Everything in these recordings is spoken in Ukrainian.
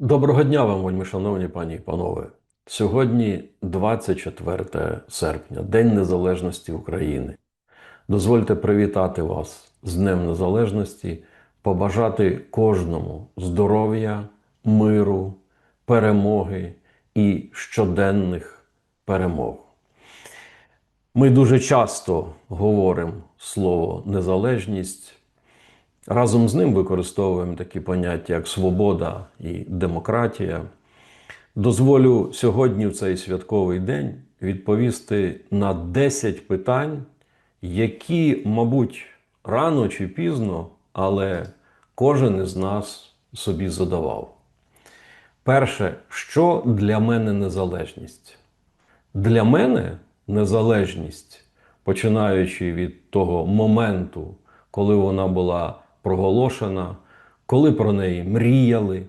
Доброго дня вам, вельми шановні пані і панове. Сьогодні 24 серпня, День Незалежності України. Дозвольте привітати вас з Днем Незалежності, побажати кожному здоров'я, миру, перемоги і щоденних перемог. Ми дуже часто говоримо слово незалежність. Разом з ним використовуємо такі поняття, як свобода і демократія. Дозволю сьогодні, в цей святковий день, відповісти на 10 питань, які, мабуть, рано чи пізно, але кожен із нас собі задавав. Перше, що для мене незалежність? Для мене незалежність, починаючи від того моменту, коли вона була проголошена, коли про неї мріяли,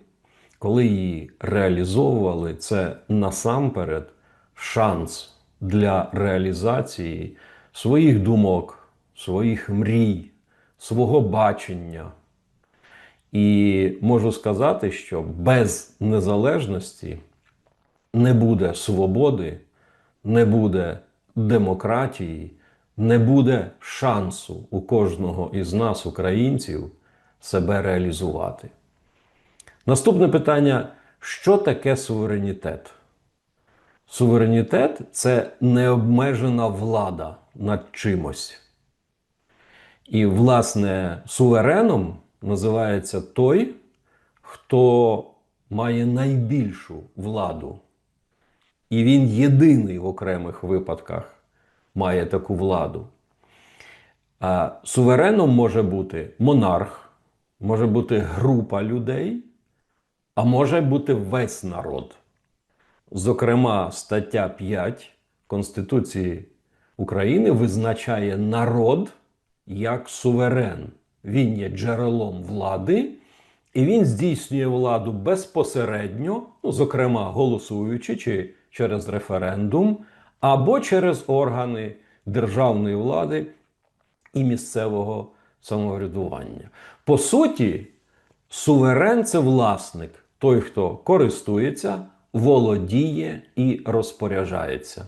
коли її реалізовували, це насамперед шанс для реалізації своїх думок, своїх мрій, свого бачення. І можу сказати, що без незалежності не буде свободи, не буде демократії, не буде шансу у кожного із нас, українців, себе реалізувати. Наступне питання: що таке суверенітет? Суверенітет це необмежена влада над чимось. І, власне, сувереном називається той, хто має найбільшу владу. І він єдиний в окремих випадках має таку владу. А сувереном може бути монарх, може бути група людей, а може бути весь народ. Зокрема, стаття 5 Конституції України визначає народ як суверен. Він є джерелом влади, і він здійснює владу безпосередньо, ну, зокрема, голосуючи чи через референдум, або через органи державної влади і місцевого самоврядування. По суті, суверен це власник, той, хто користується, володіє і розпоряджається.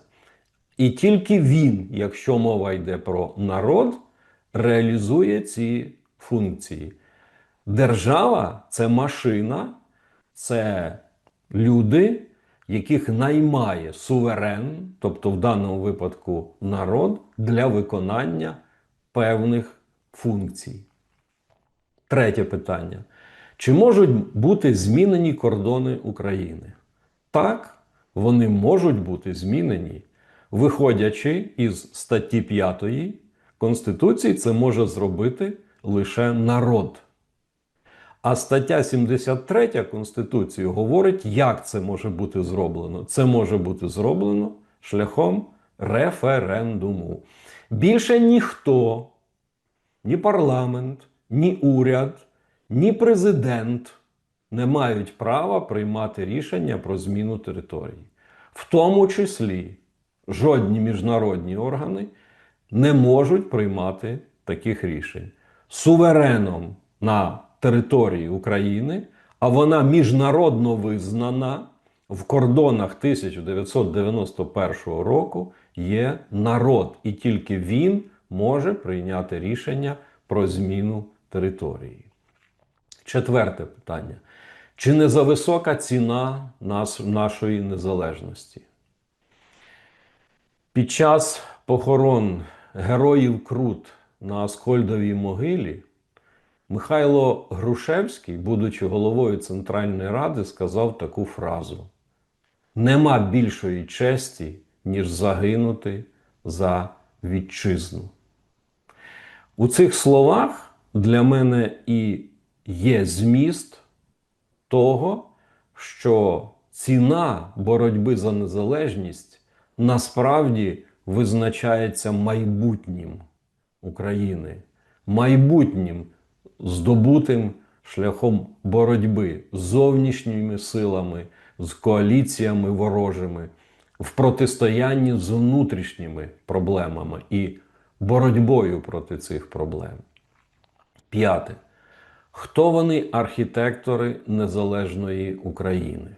І тільки він, якщо мова йде про народ, реалізує ці функції. Держава це машина, це люди, яких наймає суверен, тобто в даному випадку народ, для виконання певних функцій. Третє питання. Чи можуть бути змінені кордони України? Так, вони можуть бути змінені, виходячи із статті 5 Конституції, це може зробити лише народ. А стаття 73 Конституції говорить, як це може бути зроблено. Це може бути зроблено шляхом референдуму. Більше ніхто, ні парламент, ні уряд, ні президент не мають права приймати рішення про зміну території. В тому числі жодні міжнародні органи не можуть приймати таких рішень. Сувереном на території України, а вона міжнародно визнана в кордонах 1991 року, є народ, і тільки він може прийняти рішення про зміну території. Четверте питання. Чи не за висока ціна нас, нашої незалежності? Під час похорон героїв Крут на Аскольдовій могилі Михайло Грушевський, будучи головою Центральної Ради, сказав таку фразу: Нема більшої честі, ніж загинути за вітчизну. У цих словах для мене і є зміст того, що ціна боротьби за незалежність насправді визначається майбутнім України, майбутнім здобутим шляхом боротьби з зовнішніми силами, з коаліціями ворожими, в протистоянні з внутрішніми проблемами і боротьбою проти цих проблем. П'яте. Хто вони архітектори незалежної України?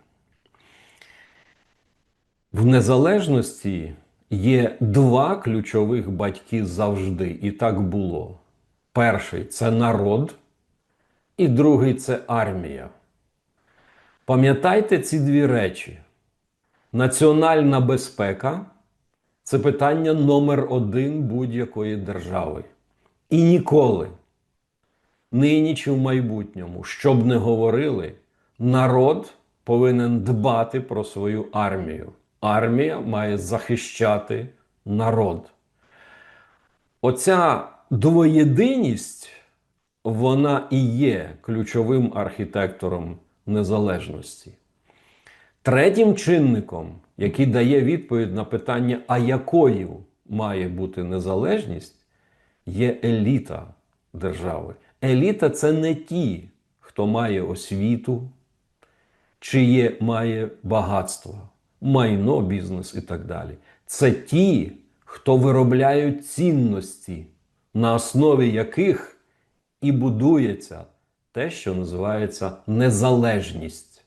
В незалежності є два ключових батьки завжди, і так було. Перший це народ, і другий це армія. Пам'ятайте ці дві речі: національна безпека це питання номер один будь-якої держави. І ніколи, нині чи в майбутньому, що б не говорили, народ повинен дбати про свою армію. Армія має захищати народ. Оця двоєдиність, вона і є ключовим архітектором незалежності. Третім чинником, який дає відповідь на питання, а якою має бути незалежність, є еліта держави. Еліта це не ті, хто має освіту, чи має багатство, майно, бізнес і так далі. Це ті, хто виробляють цінності, на основі яких і будується те, що називається незалежність.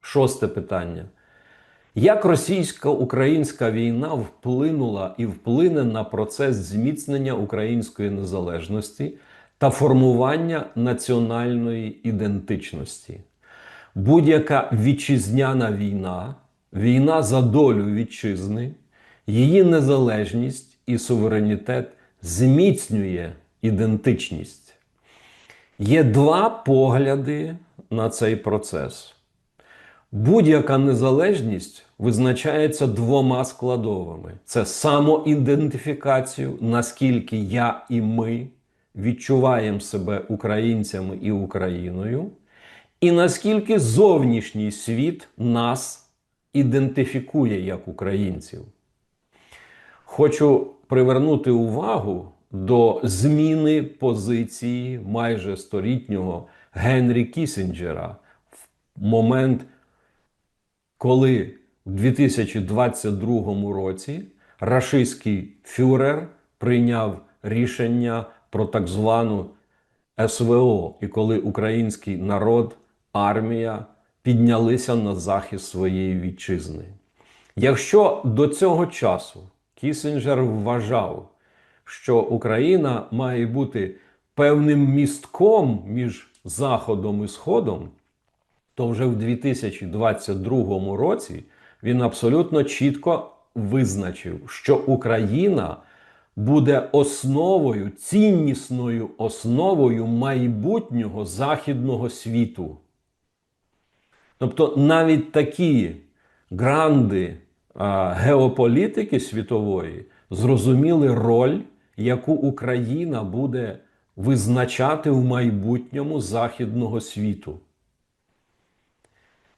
Шосте питання. Як російсько-українська війна вплинула і вплине на процес зміцнення української незалежності та формування національної ідентичності? Будь-яка вітчизняна війна, війна за долю вітчизни, її незалежність і суверенітет зміцнює ідентичність. Є два погляди на цей процес. Будь-яка незалежність визначається двома складовими: це самоідентифікацію, наскільки я і ми відчуваємо себе українцями і Україною, і наскільки зовнішній світ нас ідентифікує як українців. Хочу привернути увагу до зміни позиції майже столітнього Генрі Кісінджера в момент коли в 2022 році рашистський фюрер прийняв рішення про так звану СВО, і коли український народ, армія піднялися на захист своєї вітчизни. Якщо до цього часу Кісінджер вважав, що Україна має бути певним містком між Заходом і Сходом, то вже в 2022 році він абсолютно чітко визначив, що Україна буде основою, ціннісною основою майбутнього західного світу. Тобто навіть такі гранди геополітики світової зрозуміли роль, яку Україна буде визначати в майбутньому західного світу.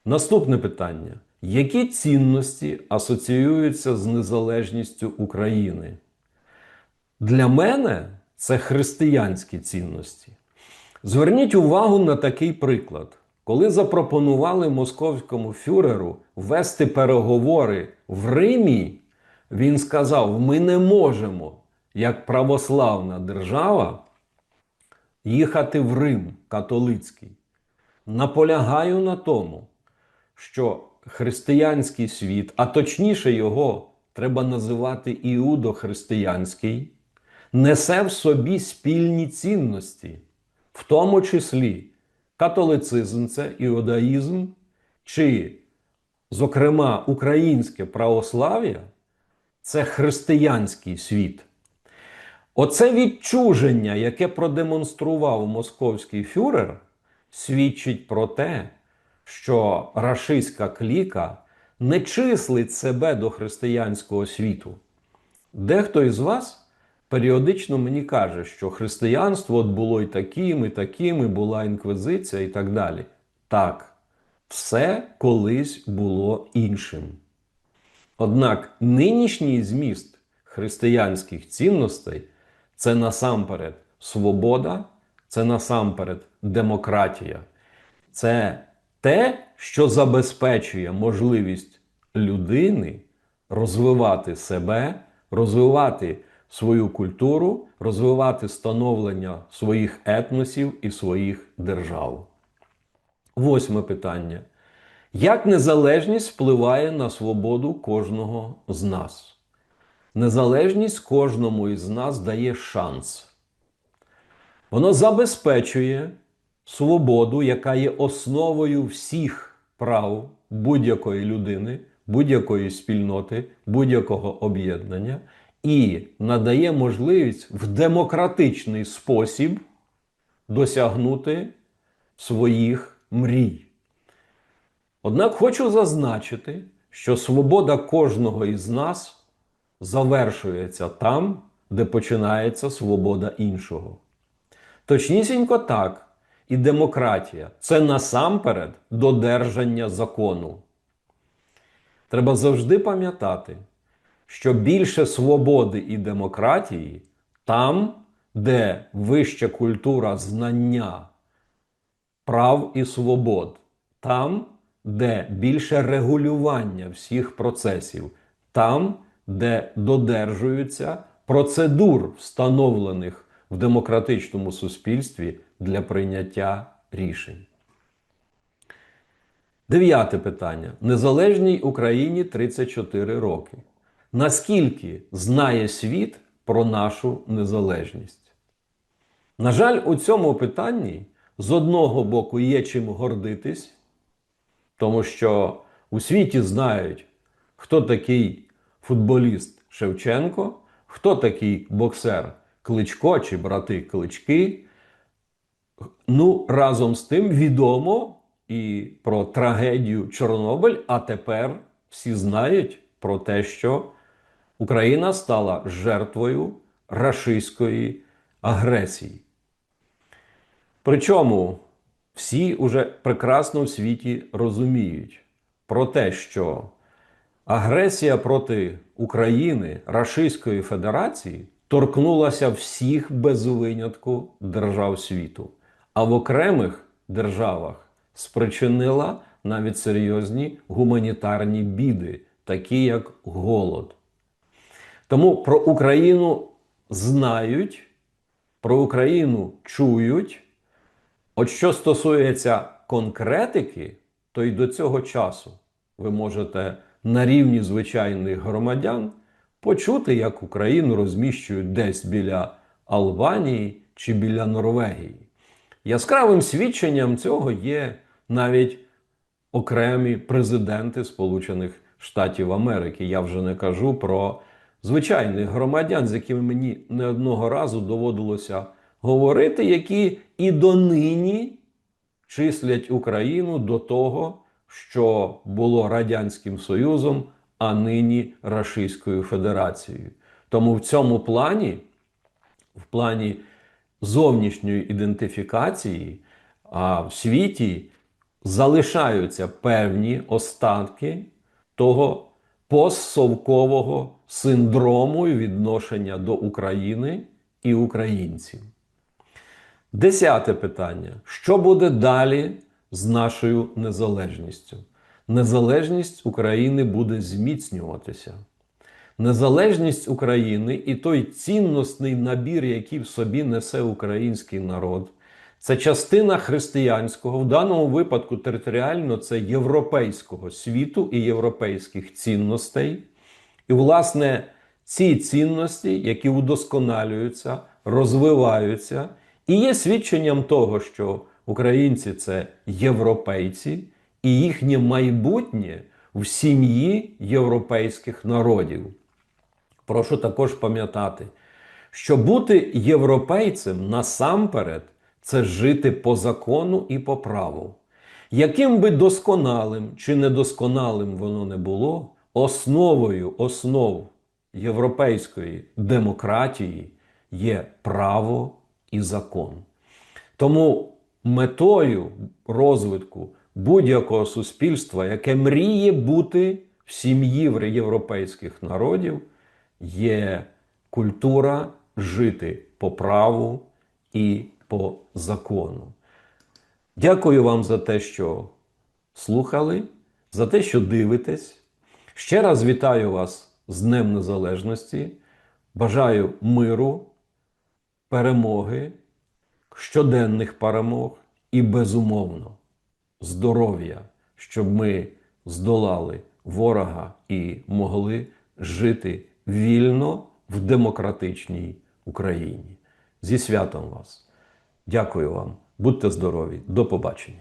Наступне питання: які цінності асоціюються з незалежністю України? Для мене це християнські цінності. Зверніть увагу на такий приклад. Коли запропонували московському фюреру вести переговори в Римі, він сказав: ми не можемо, як православна держава, їхати в Рим католицький. Наполягаю на тому, що християнський світ, а точніше його треба називати іудохристиянський, несе в собі спільні цінності, в тому числі католицизм, це іудаїзм, чи, зокрема, українське православ'я це християнський світ. Оце відчуження, яке продемонстрував московський фюрер, свідчить про те, що рашистська кліка не числить себе до християнського світу. Дехто із вас періодично мені каже, що християнство от було і таким, і таким, і була інквізиція, і так далі. Так, все колись було іншим. Однак нинішній зміст християнських цінностей це насамперед свобода, це насамперед демократія, це те, що забезпечує можливість людини розвивати себе, розвивати свою культуру, розвивати становлення своїх етносів і своїх держав. Восьме питання. Як незалежність впливає на свободу кожного з нас? Незалежність кожному із нас дає шанс. Воно забезпечує свободу, яка є основою всіх прав будь-якої людини, будь-якої спільноти, будь-якого об'єднання, і надає можливість в демократичний спосіб досягнути своїх мрій. Однак хочу зазначити, що свобода кожного із нас завершується там, де починається свобода іншого. Точнісінько так, і демократія це насамперед додержання закону. Треба завжди пам'ятати, що більше свободи і демократії там, де вища культура знання прав і свобод, там, де більше регулювання всіх процесів, там, де додержуються процедур, встановлених в демократичному суспільстві для прийняття рішень. Дев'яте питання. Незалежній Україні 34 роки. Наскільки знає світ про нашу незалежність? На жаль, у цьому питанні з одного боку є чим гордитись, тому що у світі знають, хто такий футболіст Шевченко, хто такий боксер Кличко чи брати Клички. Ну, разом з тим відомо і про трагедію Чорнобиль, а тепер всі знають про те, що Україна стала жертвою рашистської агресії. Причому всі уже прекрасно в світі розуміють про те, що агресія проти України Рашистської Федерації торкнулася всіх без винятку держав світу, а в окремих державах спричинила навіть серйозні гуманітарні біди, такі як голод. Тому про Україну знають, про Україну чують. От що стосується конкретики, то й до цього часу ви можете на рівні звичайних громадян почути, як Україну розміщують десь біля Албанії чи біля Норвегії. Яскравим свідченням цього є навіть окремі президенти Сполучених Штатів Америки. Я вже не кажу про звичайних громадян, з якими мені не одного разу доводилося говорити, які і донині числять Україну до того, що було Радянським Союзом, а нині Рашистською Федерацією. Тому в цьому плані, в плані зовнішньої ідентифікації, а в світі залишаються певні остатки того постсовкового синдрому відношення до України і українців. Десяте питання: що буде далі з нашою незалежністю? Незалежність України буде зміцнюватися. Незалежність України і той цінностний набір, який в собі несе український народ, це частина християнського, в даному випадку територіально це європейського світу і європейських цінностей. І, власне, ці цінності, які удосконалюються, розвиваються, і є свідченням того, що українці це європейці, і їхнє майбутнє в сім'ї європейських народів. Прошу також пам'ятати, що бути європейцем насамперед це жити по закону і по праву. Яким би досконалим чи недосконалим воно не було, основою основ європейської демократії є право і закон. Тому метою розвитку будь-якого суспільства, яке мріє бути в сім'ї європейських народів, є культура жити по праву і по закону. Дякую вам за те, що слухали, за те, що дивитесь. Ще раз вітаю вас з Днем Незалежності. Бажаю миру, перемоги, щоденних перемог і безумовно здоров'я, щоб ми здолали ворога і могли жити вільно в демократичній Україні. Зі святом вас! Дякую вам, будьте здорові, до побачення.